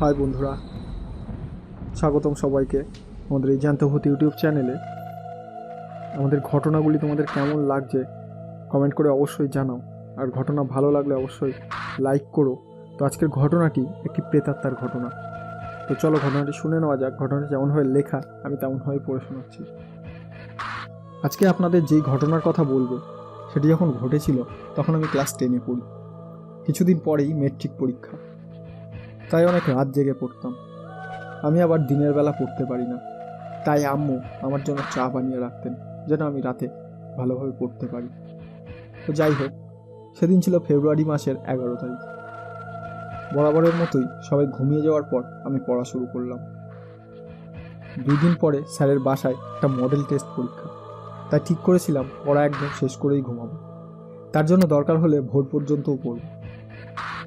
High বন্ধুরা। স্বাগতম সবাইকে আমাদের এই জ্যান্তভূতি ইউটিউব চ্যানেলে। আমাদের ঘটনাগুলি তোমাদের কেমন লাগছে কমেন্ট করে অবশ্যই জানাও। আর ঘটনা ভালো লাগলে অবশ্যই লাইক করো। তো আজকের ঘটনাটি একটি প্রেতাত্মার ঘটনা। তো চলো ঘটনাটি শুনে নেওয়া যাক। ঘটনাটি যেমনভাবে লেখা, আমি তেমনভাবে পড়ে শোনাচ্ছি। আজকে আপনাদের যেই ঘটনার কথা বলব, সেটি যখন ঘটেছিল, তখন আমি ক্লাস টেনে পড়ি। কিছুদিন পরেই মেট্রিক পরীক্ষা। তাই অনেক রাত জেগে পড়তাম। আমি আবার দিনের বেলা পড়তে পারি না। তাই আম্মু আমার জন্য চা বানিয়ে রাখতেন, যেন আমি রাতে ভালোভাবে পড়তে পারি। তো যাই হোক, সেদিন ছিল ফেব্রুয়ারি মাসের এগারো তারিখ। বরাবরের মতোই সবাই ঘুমিয়ে যাওয়ার পর আমি পড়া শুরু করলাম। দুই দিন পরে স্যারের বাসায় একটা মডেল টেস্ট পরীক্ষা। তাই ঠিক করেছিলাম, পড়া একদম শেষ করেই ঘুমাবো। তার জন্য দরকার হলে ভোর পর্যন্তও পড়ব।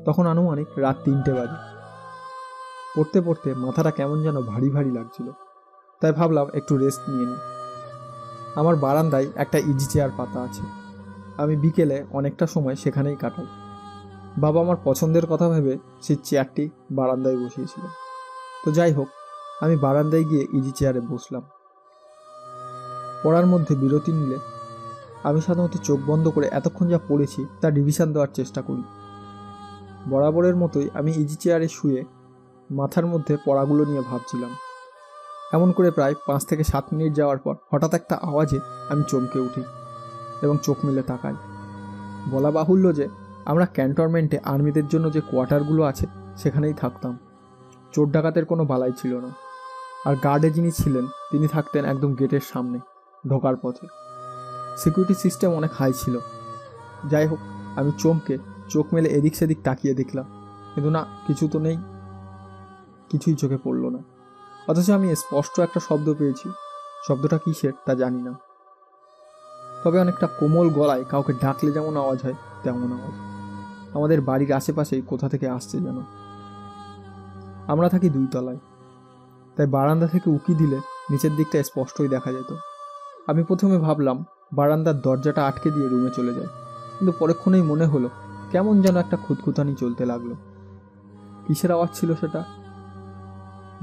তখন আনুমানিক রাত তিনটে বাজে। পড়তে পড়তে মাথাটা কেমন যেন ভারী ভারী লাগছিল। তাই ভাবলাম একটু রেস্ট নিয়ে নিই। আমার বারান্দায় একটা ইজি চেয়ার পাতা আছে। আমি বিকেলে অনেকটা সময় সেখানেই কাটাই। বাবা আমার পছন্দের কথা ভেবে সেই চেয়ারটি বারান্দায় বসিয়েছিল। তো যাই হোক, আমি বারান্দায় গিয়ে ইজি চেয়ারে বসলাম। পড়ার মধ্যে বিরতি নিলে আমি সাধারণত চোখ বন্ধ করে এতক্ষণ যা পড়েছি তা রিভিশন দেওয়ার চেষ্টা করি। বরাবরের মতোই আমি ইজি চেয়ারে শুয়ে মাথার মধ্যে পড়াগুলো নিয়ে ভাবছিলাম। এমন করে প্রায় পাঁচ থেকে সাত মিনিট যাওয়ার পর হঠাৎ একটা আওয়াজে আমি চমকে উঠি এবং চোখ মেলে তাকাই। বলা বাহুল্য যে আমরা ক্যান্টনমেন্টে আর্মিদের জন্য যে কোয়ার্টারগুলো আছে সেখানেই থাকতাম। চোর ডাকাতের কোনো বালাই ছিল না। আর গার্ডে যিনি ছিলেন, তিনি থাকতেন একদম গেটের সামনে, ঢোকার পথে। সিকিউরিটি সিস্টেম অনেক হাই ছিল। যাই হোক, আমি চমকে চোখ মেলে এদিক সেদিক তাকিয়ে দেখলাম। কিন্তু না, কিছু তো নেই। কিছুই চোখে পড়ল না। অথচ আমি স্পষ্ট একটা শব্দ পেয়েছি। শব্দটা কিসের তা জানি না। তবে অনেকটা কোমল গলায় কাউকে ডাকলে যেমন আওয়াজ হয়, তেমন আওয়াজ। আমাদের বাড়ির আশেপাশেই কোথা থেকে আসছে যেন। আমরা থাকি দুই তলায় তাই বারান্দা থেকে উকি দিলে নিচের দিকটা স্পষ্টই দেখা যেত। আমি প্রথমে ভাবলাম, বারান্দার দরজাটা আটকে দিয়ে রুমে চলে যাই। কিন্তু পরক্ষণেই মনে হলো, কেমন যেন একটা খুঁতখুতানি চলতে লাগল। কিসের আওয়াজ ছিল সেটা?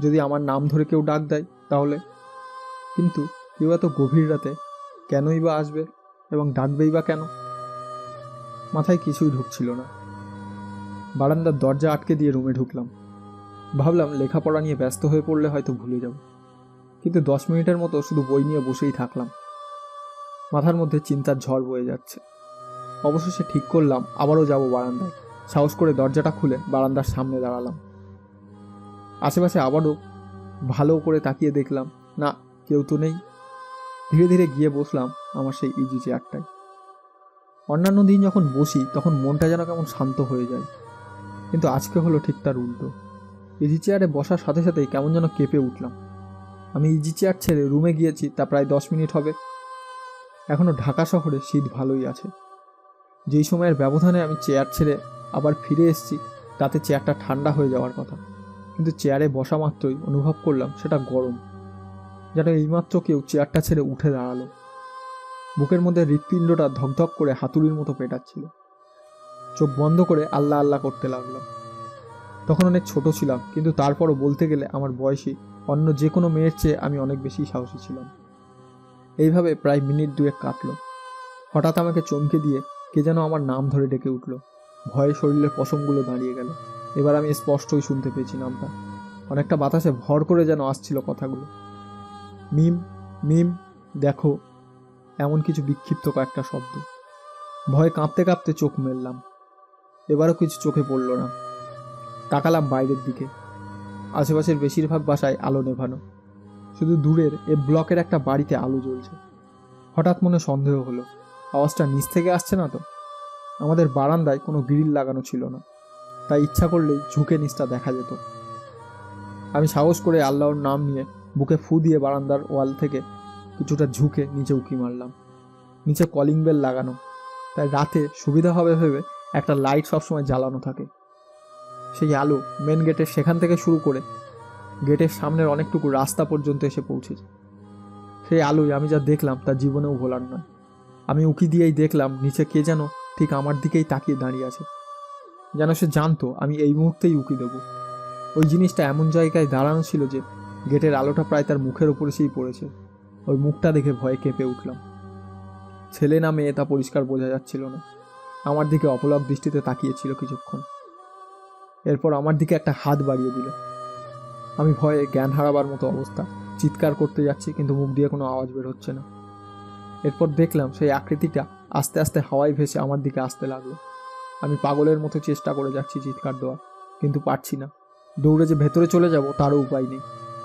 যদি আমার নাম ধরে কেউ ডাক দেয়, তাহলে? কিন্তু কেউ এত গভীর রাতে কেনই বা আসবে এবং ডাকবেই বা কেন? মাথায় কিছুই ঢুকছিল না। বারান্দার দরজা আটকে দিয়ে রুমে ঢুকলাম। ভাবলাম লেখাপড়া নিয়ে ব্যস্ত হয়ে পড়লে হয়তো ভুলে যাব। কিন্তু দশ মিনিটের মতো শুধু বই নিয়ে বসেই থাকলাম। মাথার মধ্যে চিন্তার ঝড় বয়ে যাচ্ছে। অবশেষে ঠিক করলাম, আবারও যাব বারান্দায়। সাহস করে দরজাটা খুলে বারান্দার সামনে দাঁড়ালাম। আশেপাশে আবারও ভালো করে তাকিয়ে দেখলাম, না, কেউ তো নেই। ধীরে ধীরে গিয়ে বসলাম আমার সেই ইজি চেয়ারটায় অন্যান্য দিন যখন বসি, তখন মনটা যেন কেমন শান্ত হয়ে যায়। কিন্তু আজকে হলো ঠিক তার উল্টো। ইজি চেয়ারে বসার সাথে সাথেই কেমন যেন কেঁপে উঠলাম। আমি ইজি চেয়ার ছেড়ে রুমে গিয়েছি, তা প্রায় দশ মিনিট হবে। এখনও ঢাকা শহরে শীত ভালোই আছে। যেই সময়ের ব্যবধানে আমি চেয়ার ছেড়ে আবার ফিরে এসেছি, তাতে চেয়ারটা ঠান্ডা হয়ে যাওয়ার কথা। কিন্তু চেয়ারে বসা মাত্রই অনুভব করলাম সেটা গরম, যেন এইমাত্র কেউ চেয়ারটা ছেড়ে উঠে দাঁড়াল। বুকের মধ্যে হৃৎপিণ্ডটা ধকধক করে হাতুড়ির মতো পেটাচ্ছিল। চোখ বন্ধ করে আল্লাহ আল্লাহ করতে লাগলাম তখন অনেক ছোট ছিলাম, কিন্তু তারপরও বলতে গেলে আমার বয়সী অন্য যে কোনো মেয়ের চেয়ে আমি অনেক বেশি সাহসী ছিলাম। এইভাবে প্রায় মিনিট দুয়েক কাটলো। হঠাৎ আমাকে চমকে দিয়ে কে যেন আমার নাম ধরে ডেকে উঠল। ভয়ে শরীরের পশমগুলো দাঁড়িয়ে গেল। এবার আমি স্পষ্টই শুনতে পেয়েছি নামটা। অনেকটা বাতাসে ভর করে যেন আসছিল কথাগুলো। মিম মিম, দেখো, এমন কিছু বিক্ষিপ্ত কয়েকটা শব্দ। ভয়ে কাঁপতে কাঁপতে চোখ মেললাম। এবারও কিছু চোখে পড়ল না। তাকালাম বাইরের দিকে। আশেপাশের বেশিরভাগ বাসায় আলো নেভানো। শুধু দূরের, এ ব্লকের একটা বাড়িতে আলো জ্বলছে। হঠাৎ মনে সন্দেহ হলো, আওয়াজটা নিচ থেকে আসছে না তো? আমাদের বারান্দায় কোনো গ্রিল লাগানো ছিল না। তাই ইচ্ছা করলেই ঝুঁকে নিচটা দেখা যেত। আমি সাহস করে আল্লাহর নাম নিয়ে বুকে ফু দিয়ে বারান্দার ওয়াল থেকে কিছুটা ঝুঁকে নিচে উঁকি মারলাম। নিচে কলিং বেল লাগানো। তাই রাতে সুবিধা হবে ভেবে একটা লাইট সবসময় জ্বালানো থাকে। সেই আলো মেন গেটের সেখান থেকে শুরু করে গেটের সামনের অনেকটুকু রাস্তা পর্যন্ত এসে পৌঁছেছে সেই আলোয় আমি যা দেখলাম তা জীবনেও ভোলার নয়। আমি উঁকি দিয়েই দেখলাম নিচে কে যেন ঠিক আমার দিকেই তাকিয়ে দাঁড়িয়ে আছে। যেন সে জানতো আমি এই মুহূর্তেই উকি দেবো। ওই জিনিসটা এমন জায়গায় দাঁড়ানো ছিল যে গেটের আলোটা প্রায় তার মুখের উপর এসেই পড়েছে। ওই মুখটা দেখে ভয়ে কেঁপে উঠলাম। ছেলে না মেয়ে তা পরিষ্কার বোঝা যাচ্ছিল না। আমার দিকে অপলক দৃষ্টিতে তাকিয়েছিল কিছুক্ষণ। এরপর আমার দিকে একটা হাত বাড়িয়ে দিল। আমি ভয়ে জ্ঞান হারাবার মতো অবস্থা। চিৎকার করতে যাচ্ছি কিন্তু মুখ দিয়ে কোনো আওয়াজ বের হচ্ছে না। এরপর দেখলাম সেই আকৃতিটা আস্তে আস্তে হাওয়ায় ভেসে আমার দিকে আসতে লাগল। আমি পাগলের মতো চেষ্টা করে যাচ্ছি চিৎকার দেওয়ার, কিন্তু পারছি না। দৌড়ে যে ভেতরে চলে যাব, তারও উপায় নেই।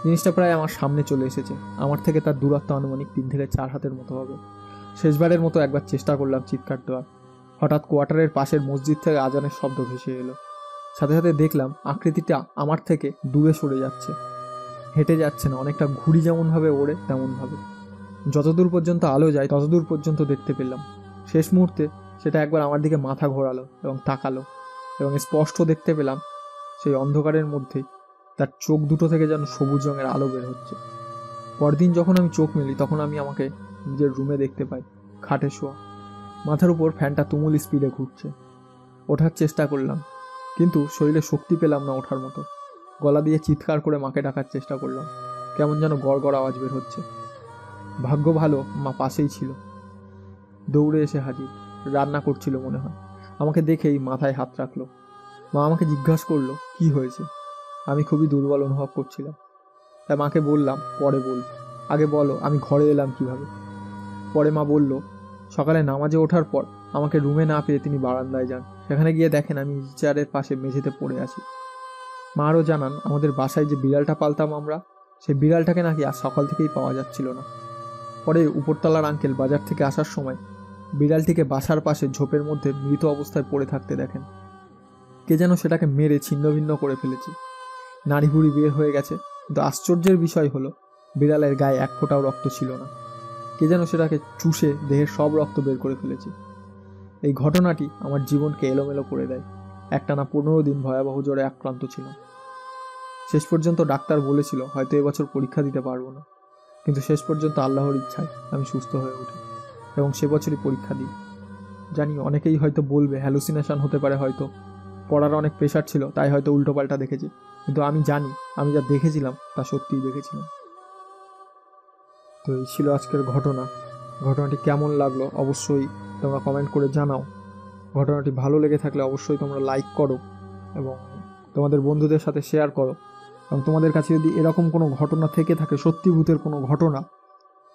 জিনিসটা প্রায় আমার সামনে চলে এসেছে। আমার থেকে তার দূরত্ব আনুমানিক তিন থেকে চার হাতের মতো হবে। শেষবারের মতো একবার চেষ্টা করলাম চিৎকার দেওয়ার। হঠাৎ কোয়ার্টারের পাশের মসজিদ থেকে আজানের শব্দ ভেসে এলো। সাথে সাথে দেখলাম আকৃতিটা আমার থেকে দূরে সরে যাচ্ছে। হেঁটে যাচ্ছে না, অনেকটা ঘুড়ি যেমনভাবে ওড়ে, তেমনভাবে। যতদূর পর্যন্ত আলো যায়, ততদূর পর্যন্ত দেখতে পেলাম। শেষ মুহূর্তে সেটা একবার আমার দিকে মাথা ঘোরালো এবং তাকালো এবং স্পষ্ট দেখতে পেলাম সেই অন্ধকারের মধ্যেই তার চোখ দুটো থেকে যেন সবুজ রঙের আলো বের হচ্ছে। পরদিন যখন আমি চোখ মেলি, তখন আমি আমাকে নিজের রুমে দেখতে পাই, খাটে শোয়া। মাথার উপর ফ্যানটা তুমুল স্পিডে ঘুরছে। ওঠার চেষ্টা করলাম, কিন্তু শরীরে শক্তি পেলাম না ওঠার মতো। গলা দিয়ে চিৎকার করে মাকে ডাকার চেষ্টা করলাম, কেমন যেন গড় গড় আওয়াজ বের হচ্ছে। ভাগ্য ভালো মা পাশেই ছিল। দৌড়ে এসে হাজির। রান্না করছিল মনে হয়। আমাকে দেখেই মাথায় হাত রাখল। মা আমাকে জিজ্ঞাসা করল, কি হয়েছে? আমি খুবই দুর্বল অনুভব করছিলাম। তাই মাকে বললাম, পরে বল। আগে বলো, আমি ঘরে এলাম কীভাবে? পরে মা বলল, সকালে নামাজে ওঠার পর আমাকে রুমে না পেয়ে তিনি বারান্দায় যান। সেখানে গিয়ে দেখেন আমি চেয়ারের পাশে মেঝেতে পড়ে আছি। মা আরও জানান, আমাদের বাসায় যে বিড়ালটা পালতাম আমরা সেই বিড়ালটাকে নাকি আর সকাল থেকেই পাওয়া যাচ্ছিল না। পরে উপরতলার আঙ্কেল বাজার থেকে আসার সময় বিড়ালটিকে বাসার পাশে ঝোপের মধ্যে মৃত অবস্থায় পড়ে থাকতে দেখেন। কে যেন সেটাকে মেরে ছিন্নভিন্ন করে ফেলেছে। নাড়ি হুড়ি বের হয়ে গেছে, কিন্তু আশ্চর্যের বিষয় হলো, বিড়ালের গায়ে এক ফোঁটাও রক্ত ছিল না। কে যেন সেটাকে চুষে দেহের সব রক্ত বের করে ফেলেছে। এই ঘটনাটি আমার জীবনকে এলোমেলো করে দেয়। একটানা পনেরো দিন ভয়াবহ জ্বরে আক্রান্ত ছিলাম। শেষ পর্যন্ত ডাক্তার বলেছিল, হয়তো এবছর পরীক্ষা দিতে পারব না। কিন্তু শেষ পর্যন্ত আল্লাহর ইচ্ছায় আমি সুস্থ হয়ে উঠি। এবং সে বছরই পরীক্ষা দিই। জানি অনেকেই হয়তো বলবে হ্যালুসিনেশন হতে পারে হয়তো। পড়ার অনেক প্রেশার ছিল, তাই হয়তো উল্টোপাল্টা দেখেছি। কিন্তু আমি জানি, আমি যা দেখেছিলাম, তা সত্যিই দেখেছিলাম। তো এই ছিল আজকের ঘটনা। ঘটনাটি কেমন লাগল অবশ্যই তোমরা কমেন্ট করে জানাও। ঘটনাটি ভালো লেগে থাকলে অবশ্যই তোমরা লাইক করো এবং তোমাদের বন্ধুদের সাথে শেয়ার করো। এবং তোমাদের কাছে যদি এরকম কোনো ঘটনা থেকে থাকে, সত্যি ভূতের কোনো ঘটনা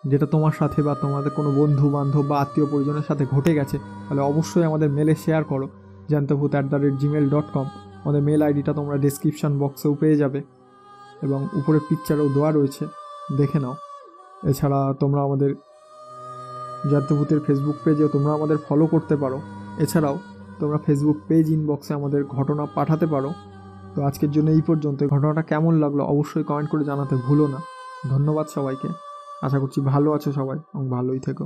যেটা তোমার সাথে বা তোমাদের কোনো বন্ধু বান্ধব বা আত্মীয় পরিজনের সাথে ঘটে গেছে, তাহলে অবশ্যই আমাদের মেলে শেয়ার করো জ্যান্তভূত at the rate gmail dot com আমাদের মেল আইডিটা তোমরা ডিসক্রিপশান বক্সেও পেয়ে যাবে এবং উপরে পিকচারেও দেওয়া রয়েছে, দেখে নাও। এছাড়া তোমরা আমাদের জাতীয়ভূতের ফেসবুক পেজেও তোমরা আমাদের ফলো করতে পারো। এছাড়াও তোমরা ফেসবুক পেজ ইনবক্সে আমাদের ঘটনা পাঠাতে পারো। তো আজকের জন্য এই পর্যন্ত ঘটনাটা কেমন লাগল অবশ্যই কমেন্ট করে জানাতে ভুলো না। ধন্যবাদ সবাইকে। আশা করছি ভালো আছো সবাই এবং ভালোই থেকো।